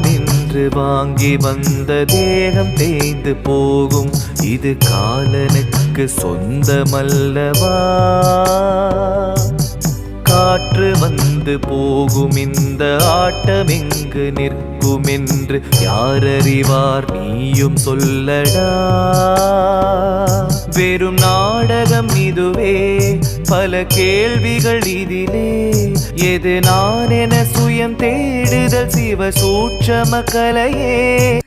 ஆட்டமின்று வாங்கி வந்த தேகம் தேய்ந்து போகும். இது காலனுக்கு சொந்தமல்லவா? காற்று வந்து போகும் இந்த ஆட்டம் எங்கு நிற்கும் என்று யார் அறிவார் நீயும் சொல்லடா. வெறும் நாடகம் இதுவே பல கேள்விகள் இதிலே. எது நான் என சுயம் தேடுதல் சிவ சூட்சம கலையே.